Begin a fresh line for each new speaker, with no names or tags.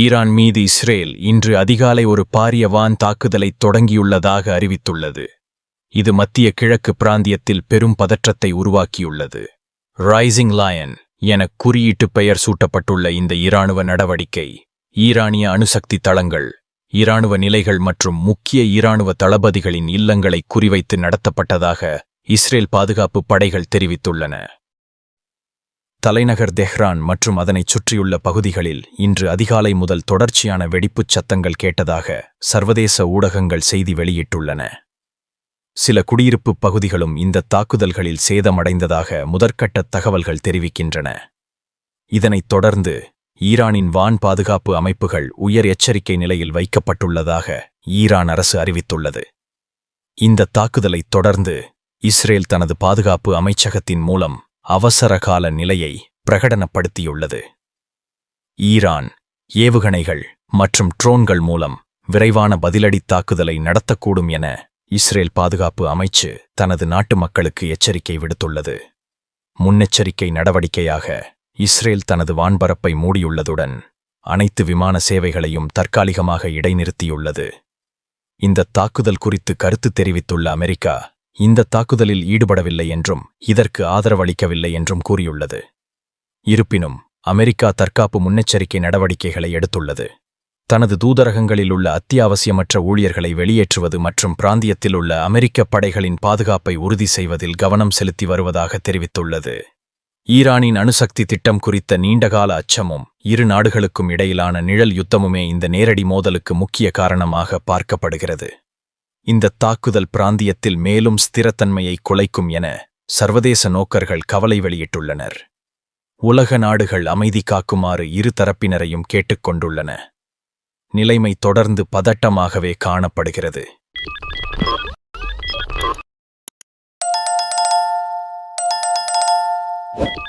Iran மீது Israel இன்று அதிகாலை ஒரு பாரிய வான் தாக்குதலை தொடங்கியுள்ளதாக அறிவித்துள்ளது. இது மத்திய கிழக்கு பிராந்தியத்தில் பெரும் பதற்றத்தை உருவாக்கியுள்ளது. ரைசிங் லயன் என குறியீட்டு பெயர் சூட்டப்பட்டுள்ள இந்த இராணுவ நடவடிக்கை ஈரானிய அணுசக்தி தளங்கள் இராணுவ நிலைகள் மற்றும் முக்கிய இராணுவ தளபதிகளின் இல்லங்களை குறிவைத்து நடத்தப்பட்டதாக இஸ்ரேல் பாதுகாப்பு படைகள் தெரிவித்துள்ளன. தலைநகர் தெஹ்ரான் மற்றும் அதனைச் சுற்றியுள்ள பகுதிகளில் இன்று அதிகாலை முதல் தொடர்ச்சியான வெடிப்புச் சத்தங்கள் கேட்டதாக சர்வதேச ஊடகங்கள் செய்தி வெளியிட்டுள்ளன. சில குடியிருப்புப் பகுதிகளும் இந்த தாக்குதல்களில் சேதமடைந்ததாக முதற்கட்ட தகவல்கள் தெரிவிக்கின்றன. இதனைத் தொடர்ந்து ஈரானின் வான் பாதுகாப்பு அமைப்புகள் உயர் எச்சரிக்கை நிலையில் வைக்கப்பட்டுள்ளதாக ஈரான் அரசு அறிவித்துள்ளது. இந்த தாக்குதலைத் தொடர்ந்து இஸ்ரேல் தனது பாதுகாப்பு அமைச்சகத்தின் மூலம் அவசரகால நிலையை பிரகடனப்படுத்தியுள்ளது. ஈரான் ஏவுகணைகள் மற்றும் ட்ரோன்கள் மூலம் விரைவான பதிலடி தாக்குதலை நடத்தக்கூடும் என இஸ்ரேல் பாதுகாப்பு அமைச்சு தனது நாட்டு மக்களுக்கு எச்சரிக்கை விடுத்துள்ளது. முன்னெச்சரிக்கை நடவடிக்கையாக இஸ்ரேல் தனது வான்பரப்பை மூடியுள்ளதுடன் அனைத்து விமான சேவைகளையும் தற்காலிகமாக இடைநிறுத்தியுள்ளது. இந்த தாக்குதல் குறித்து கருத்து தெரிவித்துள்ள அமெரிக்கா இந்த தாக்குதலில் ஈடுபடவில்லை என்றும் இதற்கு ஆதரவளிக்கவில்லை என்றும் கூறியுள்ளது. இருப்பினும் அமெரிக்கா தற்காப்பு முன்னெச்சரிக்கை நடவடிக்கைகளை எடுத்துள்ளது. தனது தூதரகங்களில் உள்ள அத்தியாவசியமற்ற ஊழியர்களை வெளியேற்றுவது மற்றும் பிராந்தியத்தில் உள்ள அமெரிக்க படைகளின் பாதுகாப்பை உறுதி செய்வதில் கவனம் செலுத்தி வருவதாக தெரிவித்துள்ளது. ஈரானின் அணுசக்தி திட்டம் குறித்த நீண்டகால அச்சமும் இரு நாடுகளுக்கும் இடையிலான நிழல் யுத்தமுமே இந்த நேரடி மோதலுக்கு முக்கிய காரணமாக பார்க்கப்படுகிறது. இந்த தாக்குதல் பிராந்தியத்தில் மேலும் ஸ்திரத்தன்மையை குலைக்கும் என சர்வதேச நோக்கர்கள் கவலை வெளியிட்டுள்ளனர் உலக நாடுகள் அமைதி காக்குமாறு இரு தரப்பினரையும் கேட்டுக்கொண்டுள்ளன நிலைமை தொடர்ந்து பதட்டமாகவே காணப்படுகிறது What?